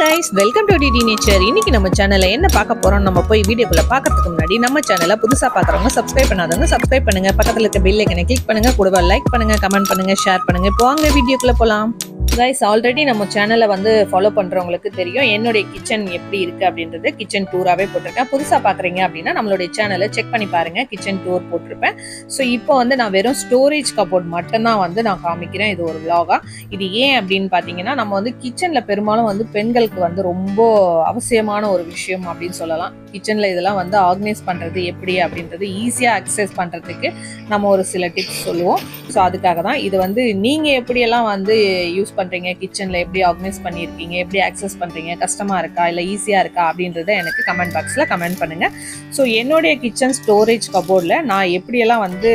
Guys welcome to DD nature இன்னைக்கு நம்ம சேனல்ல என்ன பார்க்க போறோம் நம்ம போய் வீடியோக்குள்ள பார்க்கறதுக்கு முன்னாடி நம்ம சேனலை புதுசா பாக்குறவங்க சப்ஸ்கிரைப் பண்ணாதவங்க சப்ஸ்கிரைப் பண்ணுங்க. பக்கத்துல இருக்க பெல் ஐக்கனை கிளிக் பண்ணுங்க. கூடவே லைக் பண்ணுங்க கமெண்ட் பண்ணுங்க ஷேர் பண்ணுங்க. இப்போ வாங்க வீடியோக்குள்ள போலாம். கைஸ் ஆல்ரெடி நம்ம சேனலை வந்து ஃபாலோ பண்ணுறவங்களுக்கு தெரியும் என்னுடைய கிச்சன் எப்படி இருக்குது அப்படின்றது. கிச்சன் டூராகவே போட்டிருக்கேன். புதுசாக பார்க்குறீங்க அப்படின்னா நம்மளுடைய சேனலை செக் பண்ணி பாருங்கள் கிச்சன் டூர் போட்டிருப்பேன். ஸோ இப்போ வந்து நான் வெறும் ஸ்டோரேஜ் கபோர்ட் மட்டும்தான் வந்து நான் காமிக்கிறேன். இது ஒரு vlog-ஆ. இது ஏன் அப்படின்னு பார்த்தீங்கன்னா நம்ம வந்து கிச்சனில் பெரும்பாலும் வந்து பெண்களுக்கு வந்து ரொம்ப அவசியமான ஒரு விஷயம் அப்படின்னு சொல்லலாம். கிச்சனில் இதெல்லாம் வந்து ஆர்கனைஸ் பண்ணுறது எப்படி அப்படின்றது ஈஸியாக அக்சஸ் பண்ணுறதுக்கு நம்ம ஒரு சில டிப்ஸ் சொல்லுவோம். ஸோ அதுக்காக தான் இது வந்து நீங்கள் எப்படியெல்லாம் வந்து யூஸ் பண்ணுறீங்க கிச்சனில் எப்படி ஆர்கனைஸ் பண்ணியிருக்கீங்க? எப்படி ஆக்சஸ் பண்ணுறீங்க கஷ்டமாக இருக்கா? இல்லை ஈஸியாக இருக்கா? அப்படின்றத எனக்கு கமெண்ட் பாக்ஸில் கமெண்ட் பண்ணுங்கள் ஸோ என்னுடைய கிச்சன் ஸ்டோரேஜ் கபோர்டில் நான் எப்படியெல்லாம் வந்து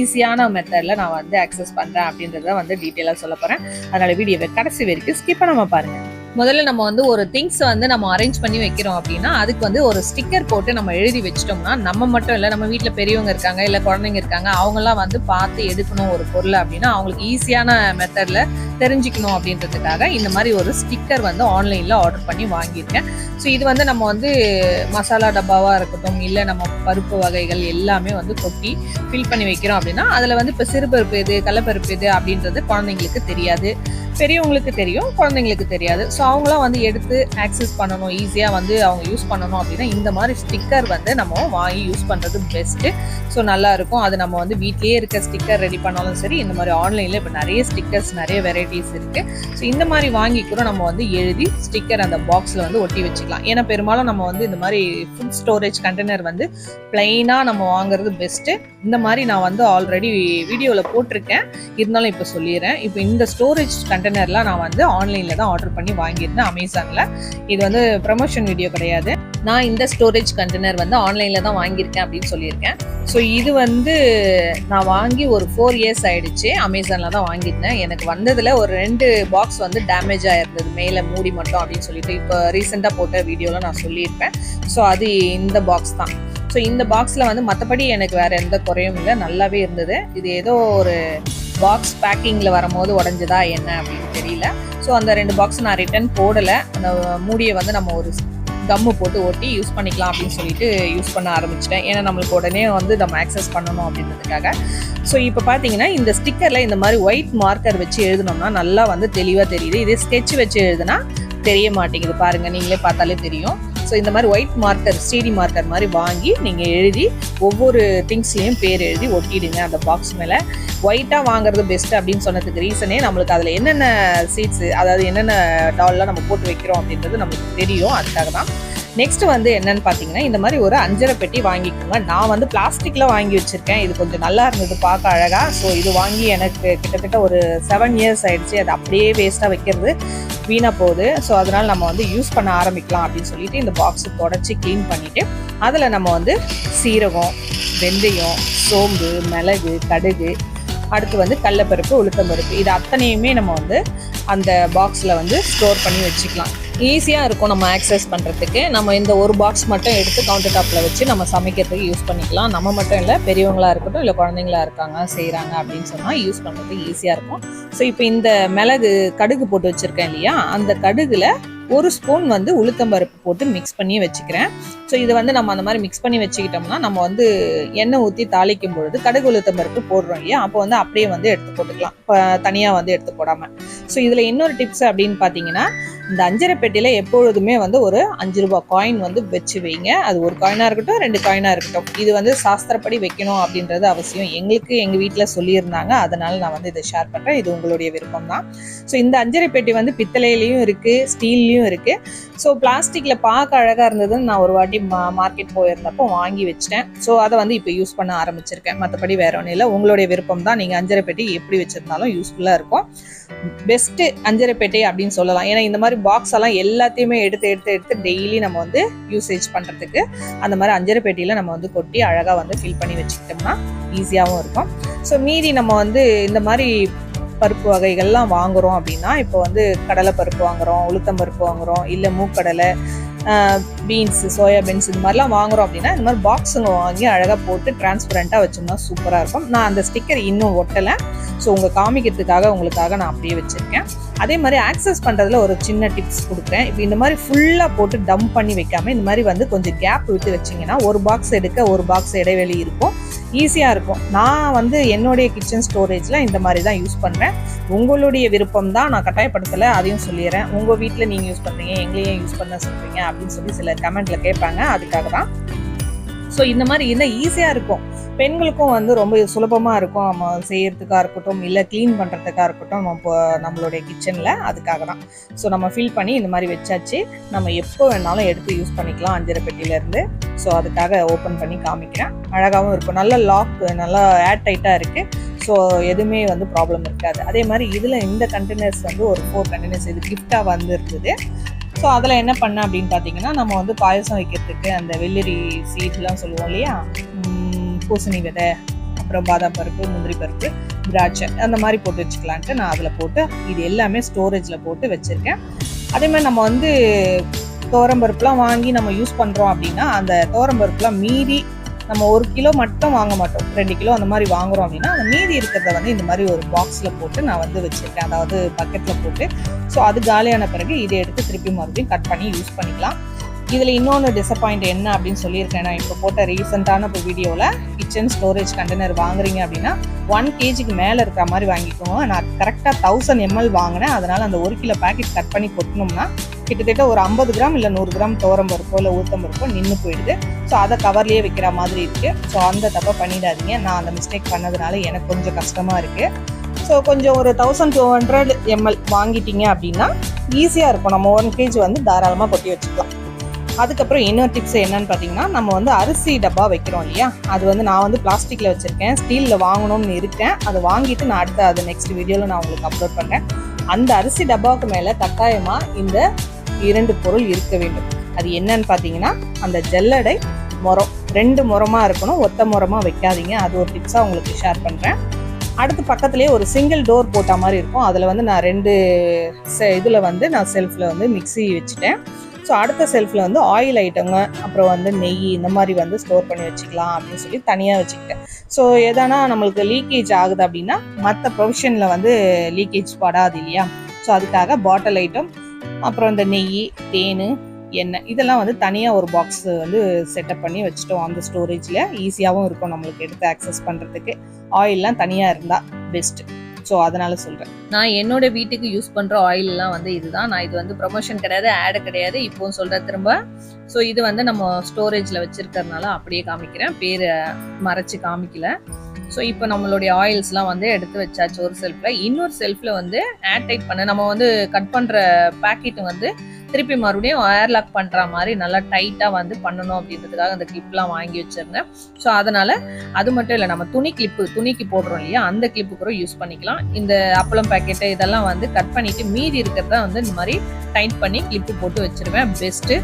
ஈஸியான மெத்தடில் நான் வந்து ஆக்சஸ் பண்ணுறேன் அப்படின்றத வந்து டீட்டெயிலாக சொல்ல போகிறேன் அதனால் வீடியோவை கடைசி வரைக்கும் ஸ்கிப் நம்ம பாருங்கள் முதல்ல நம்ம வந்து ஒரு திங்ஸ் வந்து நம்ம அரேஞ்ச் பண்ணி வைக்கிறோம் அப்படின்னா அதுக்கு வந்து ஒரு ஸ்டிக்கர் போட்டு நம்ம எழுதி வச்சிட்டோம்னா நம்ம மட்டும் இல்லை நம்ம வீட்டில் பெரியவங்க இருக்காங்க இல்லை குழந்தைங்க இருக்காங்க அவங்கெல்லாம் வந்து பார்த்து எடுக்கணும் ஒரு பொருள் அப்படின்னா அவங்களுக்கு ஈஸியான மெத்தடில் தெரிஞ்சுக்கணும் அப்படின்றதுக்காக இந்த மாதிரி ஒரு ஸ்டிக்கர் வந்து ஆன்லைனில் ஆர்டர் பண்ணி வாங்கியிருக்கேன். ஸோ இது வந்து நம்ம வந்து மசாலா டப்பாவாக இருக்கட்டும் இல்லை நம்ம பருப்பு வகைகள் எல்லாமே வந்து கொட்டி ஃபில் பண்ணி வைக்கிறோம் அப்படின்னா அதில் வந்து இப்போ சிறுபருப்பு எது கடலப்பருப்பு எது அப்படின்றது குழந்தைங்களுக்கு தெரியாது. பெரியவங்களுக்கு தெரியும் குழந்தைங்களுக்கு தெரியாது. ஸோ அவங்களாம் வந்து எடுத்து ஆக்சஸ் பண்ணணும் ஈஸியாக வந்து அவங்க யூஸ் பண்ணணும் அப்படின்னா இந்த மாதிரி ஸ்டிக்கர் வந்து நம்ம வாங்கி யூஸ் பண்ணுறது பெஸ்ட்டு ஸோ நல்லாயிருக்கும் அது நம்ம வந்து வீட்லேயே இருக்க ஸ்டிக்கர் ரெடி பண்ணாலும் சரி இந்த மாதிரி ஆன்லைனில் இப்போ நிறைய ஸ்டிக்கர்ஸ் நிறைய வெரைட்டிஸ் இருக்குது ஸோ இந்த மாதிரி வாங்கி கூட நம்ம வந்து எழுதி ஸ்டிக்கர் அந்த பாக்ஸில் வந்து ஒட்டி வச்சுக்கலாம். ஏன்னா பெரும்பாலும் நம்ம வந்து இந்த மாதிரி ஃபுட் ஸ்டோரேஜ் கண்டெய்னர் வந்து பிளெயினாக நம்ம வாங்குறது பெஸ்ட்டு இந்த மாதிரி நான் வந்து ஆல்ரெடி வீடியோவில் போட்டிருக்கேன். இருந்தாலும் இப்போ சொல்லிடுறேன். இப்போ இந்த ஸ்டோரேஜ் கண்டெய்னர்லாம் நான் வந்து ஆன்லைனில் தான் ஆர்டர் பண்ணி வாங்கியிருந்தேன் அமேசானில் இது வந்து ப்ரமோஷன் வீடியோ கிடையாது. நான் இந்த ஸ்டோரேஜ் கண்டெய்னர் வந்து ஆன்லைனில் தான் வாங்கியிருக்கேன் அப்படின்னு சொல்லியிருக்கேன். ஸோ இது வந்து நான் வாங்கி ஒரு ஃபோர் இயர்ஸ் ஆயிடுச்சு. அமேசானில் தான் வாங்கியிருந்தேன். எனக்கு வந்ததில் ஒரு ரெண்டு பாக்ஸ் வந்து டேமேஜ் ஆகிருந்தது மேலே மூடி மட்டும் அப்படின்னு சொல்லிட்டு இப்போ ரீசெண்டாக போட்ட வீடியோவில் நான் சொல்லியிருப்பேன். ஸோ அது இந்த பாக்ஸ் தான். ஸோ இந்த பாக்ஸில் வந்து மற்றபடி எனக்கு வேறு எந்த குறையும் இல்லை. நல்லாவே இருந்தது. இது ஏதோ ஒரு பாக்ஸ் பேக்கிங்கில் வரும்போது உடஞ்சதா என்ன அப்படின்னு தெரியல. ஸோ அந்த ரெண்டு பாக்ஸ் நான் ரிட்டர்ன் போடலை. அந்த மூடியை வந்து நம்ம ஒரு கம்மு போட்டு ஒட்டி யூஸ் பண்ணிக்கலாம் அப்படின்னு சொல்லிட்டு யூஸ் பண்ண ஆரம்பிச்சிட்டேன். ஏன்னா நம்மளுக்கு உடனே வந்து நம்ம ஆக்சஸ் பண்ணணும் அப்படின்றதுக்காக. ஸோ இப்போ பார்த்தீங்கன்னா இந்த ஸ்டிக்கரில் இந்த மாதிரி ஒயிட் மார்க்கர் வச்சு எழுதணும்னா நல்லா வந்து தெளிவாக தெரியுது. இதே ஸ்கெட்ச் வச்சு எழுதுனா தெரிய மாட்டேங்குது. பாருங்கள் நீங்களே பார்த்தாலே தெரியும். ஸோ இந்த மாதிரி ஒயிட் மார்க்கர் ஸ்டீடி மார்க்கர் மாதிரி வாங்கி நீங்கள் எழுதி ஒவ்வொரு திங்ஸ்லேயும் பேர் எழுதி ஒட்டிடுங்க அந்த பாக்ஸ் மேலே. ஒயிட்டாக வாங்குறது பெஸ்ட் அப்படின்னு சொன்னதுக்கு ரீசனே நம்மளுக்கு அதில் என்னென்ன சீட்ஸு அதாவது என்னென்ன டால்லாம் நம்ம போட்டு வைக்கிறோம் அப்படின்றது நம்மளுக்கு தெரியும். அதுக்காக தான் நெக்ஸ்ட் வந்து என்னன்னு பார்த்தீங்கன்னா இந்த மாதிரி ஒரு அஞ்சரை பெட்டி வாங்கிக்கோங்க. நான் வந்து பிளாஸ்டிக்கில் வாங்கி வச்சுருக்கேன். இது கொஞ்சம் நல்லா இருந்தது பார்க்க அழகாக ஸோ இது வாங்கி எனக்கு கிட்டத்தட்ட ஒரு செவன் இயர்ஸ் ஆயிடுச்சு. அது அப்படியே வேஸ்ட்டாக வைக்கிறது வீணாக போகுது. ஸோ அதனால் நம்ம வந்து யூஸ் பண்ண ஆரம்பிக்கலாம் அப்படின்னு சொல்லிட்டு இந்த பாக்ஸை தொடச்சி க்ளீன் பண்ணிவிட்டு அதில் நம்ம வந்து சீரகம் வெந்தயம் சோம்பு மிளகு கடுகு அடுத்து வந்து கடலப்பருப்பு உளுத்தம்பருப்பு இது அத்தனையுமே நம்ம வந்து அந்த பாக்ஸில் வந்து ஸ்டோர் பண்ணி வச்சுக்கலாம். ஈஸியாக இருக்கும் நம்ம ஆக்சஸ் பண்ணுறதுக்கு நம்ம இந்த ஒரு பாக்ஸ் மட்டும் எடுத்து கவுண்டர் டாப்பில் வச்சு நம்ம சமைக்கிறதுக்கு யூஸ் பண்ணிக்கலாம். நம்ம மட்டும் இல்லை பெரியவங்களா இருக்கட்டும் இல்லை குழந்தைங்களா இருக்காங்க செய்கிறாங்க அப்படின்னு சொன்னால் யூஸ் பண்ணுறதுக்கு ஈஸியாக இருக்கும். ஸோ இப்போ இந்த மிளகு கடுகு போட்டு வச்சுருக்கேன் இல்லையா? அந்த கடுகில் ஒரு ஸ்பூன் வந்து உளுத்தம்பருப்பு போட்டு மிக்ஸ் பண்ணி வச்சுக்கிறேன். ஸோ இதை வந்து நம்ம அந்த மாதிரி மிக்ஸ் பண்ணி வச்சுக்கிட்டோம்னா நம்ம வந்து எண்ணெய் ஊற்றி தாளிக்கும் பொழுது கடுகு உளுத்தம்பருப்பு போடுறோம் இல்லையா? அப்போ வந்து அப்படியே வந்து எடுத்து போட்டுக்கலாம். இப்போ தனியாக வந்து எடுத்து போடாமல் ஸோ இதில் இன்னொரு டிப்ஸ் அப்படின்னு பார்த்தீங்கன்னா இந்த அஞ்சரை பெட்டியில் எப்பொழுதுமே வந்து ஒரு அஞ்சு ரூபாய் காயின் வந்து வச்சு வைங்க. அது ஒரு காயினாக இருக்கட்டும் ரெண்டு காயினாக இருக்கட்டும். இது வந்து சாஸ்திரப்படி வைக்கணும் அப்படின்றது அவசியம். எங்களுக்கு எங்கள் வீட்டில் சொல்லியிருந்தாங்க. அதனால நான் வந்து இதை ஷேர் பண்ணுறேன் இது உங்களுடைய விருப்பம் தான் ஸோ இந்த அஞ்சரை பெட்டி வந்து பித்தளையிலையும் இருக்குது ஸ்டீல்லையும் இருக்குது ஸோ பிளாஸ்டிக்கில் பார்க்க அழகாக இருந்ததுன்னு நான் ஒரு வாட்டி மா மார்க்கெட் போயிருந்தப்போ வாங்கி வச்சிட்டேன். ஸோ அதை வந்து இப்போ யூஸ் பண்ண ஆரம்பிச்சிருக்கேன். மற்றபடி வேற ஒன்றும் இல்லை. உங்களுடைய விருப்பம் தான். நீங்கள் அஞ்சரை பெட்டி எப்படி வச்சுருந்தாலும் யூஸ்ஃபுல்லாக இருக்கும். பெஸ்ட்டு அஞ்சரை பெட்டி அப்படின்னு சொல்லலாம். ஏன்னா இந்த மாதிரி பாக்ஸ் எல்லாம் எல்லாத்தையுமே எடுத்து எடுத்து எடுத்து டெய்லி நம்ம வந்து யூசேஜ் பண்ணுறதுக்கு அந்த மாதிரி அஞ்சரை பெட்டியில் நம்ம வந்து கொட்டி அழகாக வந்து ஃபில் பண்ணி வச்சுக்கிட்டோம்னா ஈஸியாகவும் இருக்கும். ஸோ மீதி நம்ம வந்து இந்த மாதிரி பருப்பு வகைகள்லாம் வாங்குறோம் அப்படின்னா இப்போ வந்து கடலை பருப்பு வாங்குறோம் உளுத்தம் பருப்பு வாங்குறோம் இல்லை மூக்கடலை பீன்ஸு சோயாபீன்ஸ் இந்த இது மாதிரிலாம் வாங்குறோம் அப்படின்னா இந்த மாதிரி பாக்ஸுங்க வாங்கி அழகாக போட்டு டிரான்ஸ்பரண்ட்டாக வச்சோம்னா சூப்பராக இருக்கும். நான் அந்த ஸ்டிக்கர் இன்னும் ஒட்டலை. ஸோ உங்கள் காமிக்கிறதுக்காக உங்களுக்காக நான் அப்படியே வச்சுருக்கேன். அதே மாதிரி ஆக்சஸ் பண்ணுறதுல ஒரு சின்ன டிப்ஸ் கொடுக்குறேன். இப்போ இந்த மாதிரி ஃபுல்லாக போட்டு டம்ப் பண்ணி வைக்காம இந்த மாதிரி வந்து கொஞ்சம் கேப் விட்டு வச்சிங்கன்னா ஒரு பாக்ஸ் எடுக்க ஒரு பாக்ஸ் இடைவெளி இருக்கும். ஈஸியாக இருக்கும். நான் வந்து என்னுடைய கிச்சன் ஸ்டோரேஜில் இந்த மாதிரி தான் யூஸ் பண்ணுறேன் உங்களுடைய விருப்பம் தான் நான் கட்டாயப்படுத்தலை அதையும் சொல்லிடுறேன் உங்கள் வீட்டில் நீங்கள் யூஸ் பண்ணுறீங்க எங்களையும் யூஸ் பண்ண சொல்கிறீங்க அப்படின்னு சொல்லி சில கமெண்ட்டில் கேட்பாங்க. அதுக்காக தான் ஸோ இந்த மாதிரி இன்னும் ஈஸியாக இருக்கும்? பெண்களுக்கும் வந்து ரொம்ப சுலபமாக இருக்கும். நம்ம செய்கிறதுக்காக இருக்கட்டும் இல்லை க்ளீன் பண்ணுறதுக்காக இருக்கட்டும் நம்ம இப்போ நம்மளுடைய கிச்சனில் அதுக்காக தான். ஸோ நம்ம ஃபில் பண்ணி இந்த மாதிரி வச்சாச்சு. நம்ம எப்போ வேணாலும் எடுத்து யூஸ் பண்ணிக்கலாம் அஞ்சரை பெட்டியிலேருந்து ஸோ அதுக்காக ஓப்பன் பண்ணி காமிக்கிறேன். அழகாகவும் இருக்கும். நல்ல லாக் நல்லா ஏர் டைட்டாக இருக்குது ஸோ எதுவுமே வந்து ப்ராப்ளம் இருக்காது. அதே மாதிரி இதில் இந்த கண்டெய்னர்ஸ் வந்து ஒரு ஃபோர் கண்டெய்னர்ஸ் இது கிஃப்டாக வந்து ஸோ அதில் என்ன பண்ணேன் அப்படின்னு பார்த்தீங்கன்னா நம்ம வந்து பாயசம் வைக்கிறதுக்கு அந்த வெள்ளரி சீட்லாம் சொல்லுவோம் இல்லையா? பூசணி விதை அப்புறம் பாதாம் பருப்பு முந்திரி பருப்பு திராட்சை அந்த மாதிரி போட்டு வச்சுக்கலான்ட்டு நான் அதில் போட்டு இது எல்லாமே ஸ்டோரேஜில் போட்டு வச்சுருக்கேன். அதே மாதிரி நம்ம வந்து துவரம்பருப்புலாம் வாங்கி நம்ம யூஸ் பண்ணுறோம் அப்படின்னா அந்த துவரம்பருப்புலாம் மீதி நம்ம ஒரு கிலோ மட்டும் வாங்க மாட்டோம். ரெண்டு கிலோ அந்த மாதிரி வாங்குறோம் அப்படின்னா அந்த மீதி இருக்கிறத வந்து இந்த மாதிரி ஒரு பாக்ஸில் போட்டு நான் வந்து வச்சுருக்கேன். அதாவது பக்கெட்டில் போட்டு. ஸோ அது காலியான பிறகு இதை எடுத்து திருப்பி மறுபடியும் கட் பண்ணி யூஸ் பண்ணிக்கலாம். இதில் இன்னொன்று டிசப்பாயிண்ட் என்ன அப்படின்னு சொல்லியிருக்கேன் நான். இப்போ போட்ட ரீசெண்டான இப்போ வீடியோவில் கிச்சன் ஸ்டோரேஜ் கண்டெய்னர் வாங்குறீங்க அப்படின்னா ஒன் கேஜிக்கு மேலே இருக்கிற மாதிரி வாங்கிக்கோங்க. நான் கரெக்டாக தௌசண்ட் எம்எல் வாங்கினேன். அதனால் அந்த ஒரு கிலோ பேக்கெட் கட் பண்ணி கொட்டினோம்னா கிட்டத்தட்ட ஒரு ஐம்பது கிராம் இல்லை நூறு கிராம் துவரம்பருப்போ இல்லை ஊத்தம்பருப்போ நின்று போயிடுது. ஸோ அதை கவர்லேயே வைக்கிற மாதிரி இருக்குது ஸோ அந்த தப்பை பண்ணிடாதீங்க. நான் அந்த மிஸ்டேக் பண்ணதுனால எனக்கு கொஞ்சம் கஷ்டமாக இருக்குது ஸோ கொஞ்சம் ஒரு தௌசண்ட் டூ ஹண்ட்ரட் எம்எல் வாங்கிட்டீங்க அப்படின்னா ஈஸியாக இருக்கும். நம்ம ஒன் கேஜி வந்து தாராளமாக கொட்டி வச்சுக்கலாம். அதுக்கப்புறம் இன்னொரு டிப்ஸ் என்னன்னு பார்த்தீங்கன்னா நம்ம வந்து அரிசி டப்பா வைக்கிறோம் இல்லையா? அது வந்து நான் வந்து பிளாஸ்டிக்கில் வச்சுருக்கேன். ஸ்டீலில் வாங்கணும்னு இருக்கேன். அதை வாங்கிட்டு நான் அடுத்த அது நெக்ஸ்ட் வீடியோவில் நான் உங்களுக்கு அப்லோட் பண்ணுறேன் அந்த அரிசி டப்பாவுக்கு மேலே கட்டாயமாக இந்த இரண்டு பொருள் இருக்க வேண்டும். அது என்னன்னு பார்த்தீங்கன்னா அந்த ஜல்லடை முறம் ரெண்டு முறமாக இருக்கணும். ஒத்த முறமாக வைக்காதீங்க. அது ஒரு டிப்ஸாக உங்களுக்கு ஷேர் பண்ணுறேன் அடுத்து பக்கத்துலேயே ஒரு சிங்கிள் டோர் போட்ட மாதிரி இருக்கும். அதில் வந்து நான் ரெண்டு செ இதில் வந்து நான் செல்ஃபில் வந்து மிக்ஸி வச்சுட்டேன். ஸோ அடுத்த செல்ஃபில் வந்து ஆயில் ஐட்டங்க அப்புறம் வந்து நெய் இந்த மாதிரி வந்து ஸ்டோர் பண்ணி வச்சுக்கலாம் அப்படின்னு சொல்லி தனியாக வச்சுக்கிட்டேன். ஸோ எதனா நம்மளுக்கு லீக்கேஜ் ஆகுது அப்படின்னா மற்ற ப்ரொவிஷனில் வந்து லீக்கேஜ் படாது இல்லையா? ஸோ அதுக்காக பாட்டில் ஐட்டம் அப்புறம் இந்த நெய் தேன் எண்ணெய் இதெல்லாம் வந்து தனியாக ஒரு பாக்ஸ் வந்து செட்டப் பண்ணி வச்சுட்டோம் அந்த ஸ்டோரேஜில் ஈஸியாகவும் இருக்கும் நம்மளுக்கு எடுத்து ஆக்சஸ் பண்ணுறதுக்கு ஆயிலெலாம் தனியாக இருந்தால் பெஸ்ட்டு ஸோ அதனால் சொல்கிறேன் நான் என்னோட வீட்டுக்கு யூஸ் பண்ணுற ஆயிலெலாம் வந்து இதுதான். நான் இது வந்து ப்ரொமோஷன் கிடையாது ஆடு கிடையாது. இப்போவும் சொல்கிறேன் திரும்ப. ஸோ இது வந்து நம்ம ஸ்டோரேஜில் வச்சுருக்கறதுனால அப்படியே காமிக்கிறேன். பேரை மறைச்சு காமிக்கல. ஸோ இப்போ நம்மளுடைய ஆயில்ஸ்லாம் வந்து எடுத்து வச்சாச்சு ஒரு செல்ஃபில் இன்னொரு செல்ஃபில் வந்து ஏர் டைட் பண்ண. நம்ம வந்து கட் பண்ணுற பேக்கெட் வந்து திருப்பி மறுபடியும் ஏர்லாக் பண்ணுற மாதிரி நல்லா டைட்டாக வந்து பண்ணணும் அப்படின்றதுக்காக அந்த கிளிப்லாம் வாங்கி வச்சிருந்தேன். ஸோ அதனால் அது மட்டும் இல்லை நம்ம துணி கிளிப்பு துணிக்கு போடுறோம் இல்லையா? அந்த கிளிப்பு கூட யூஸ் பண்ணிக்கலாம். இந்த அப்பளம் பேக்கெட்டு இதெல்லாம் வந்து கட் பண்ணிவிட்டு மீதி இருக்கிறத வந்து இந்த மாதிரி டைட் பண்ணி கிளிப்பு போட்டு வச்சிருவேன். பெஸ்ட்டு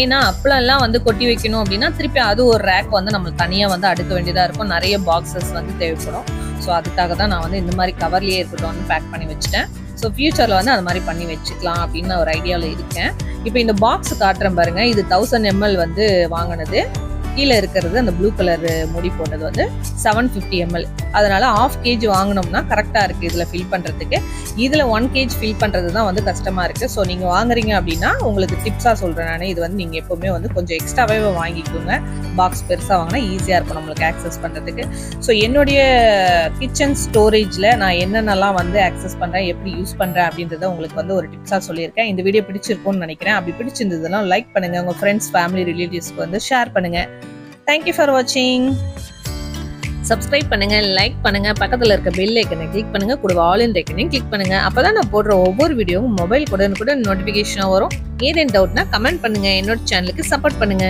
ஏன்னா அப்பளம்லாம் வந்து கொட்டி வைக்கணும் அப்படின்னா திருப்பி அது ஒரு ரேக் வந்து நம்ம தனியாக வந்து அடுக்க வேண்டியதாக இருக்கும். நிறைய பாக்ஸஸ் வந்து தேவைப்படும். ஸோ அதுக்காக தான் நான் வந்து இந்த மாதிரி கவர்லேயே இருக்கட்டும் பேக் பண்ணி வச்சுட்டேன். ஸோ ஃபியூச்சரில் வந்து அது மாதிரி பண்ணி வச்சுக்கலாம் அப்படின்னு ஒரு ஐடியாவில் இருக்கேன். இப்போ இந்த பாக்ஸ் காட்டுறேன் பாருங்கள் இது தௌசண்ட் எம்எல் வந்து வாங்கினது. கீழே இருக்கிறது அந்த ப்ளூ கலர் முடி போட்டது வந்து செவன் ஃபிஃப்டி எம்எல் அதனால் ஆஃப் கேஜி வாங்கினோம்னா கரெக்டாக இருக்குது இதில் ஃபில் பண்ணுறதுக்கு இதில் ஒன் கேஜ் ஃபில் பண்ணுறது தான் வந்து கஷ்டமாக இருக்குது ஸோ நீங்கள் வாங்குறீங்க அப்படின்னா உங்களுக்கு டிப்ஸாக சொல்கிறேன் நான். இது வந்து நீங்கள் எப்போவுமே வந்து கொஞ்சம் எக்ஸ்ட்ராவே வாங்கிக்கோங்க. பாக்ஸ் பெருசாக வாங்கினா ஈஸியாக இருக்கும் நம்மளுக்கு ஆக்சஸ் பண்ணுறதுக்கு ஸோ என்னுடைய கிச்சன் ஸ்டோரேஜில் நான் என்னென்னலாம் வந்து ஆக்சஸ் பண்ணுறேன் எப்படி யூஸ் பண்ணுறேன் அப்படின்றத உங்களுக்கு வந்து ஒரு டிப்ஸாக சொல்லியிருக்கேன். இந்த வீடியோ பிடிச்சிருக்கும்னு நினைக்கிறேன். அப்படி பிடிச்சிருந்ததுன்னா லைக் பண்ணுங்கள் உங்கள் ஃப்ரெண்ட்ஸ் ஃபேமிலி ரிலேட்டிவ்ஸ்க்கு வந்து ஷேர் பண்ணுங்கள் தேங்க்யூ ஃபார் வாட்சிங் சப்ஸ்கிரைப் பண்ணுங்க லைக் பண்ணுங்க பக்கத்தில் இருக்க பெல் ஐக்கனை கிளிக் பண்ணுங்க கூட ஆல் இன் ஐக்கனையும் கிளிக் பண்ணுங்க. அப்பதான் நான் போடுற ஒவ்வொரு வீடியோவும் மொபைல் கூட கூட நோட்டிஃபிகேஷனாக வரும். ஏதேன் டவுட்னா கமெண்ட் பண்ணுங்க. என்னோட சேனலுக்கு சப்போர்ட் பண்ணுங்க.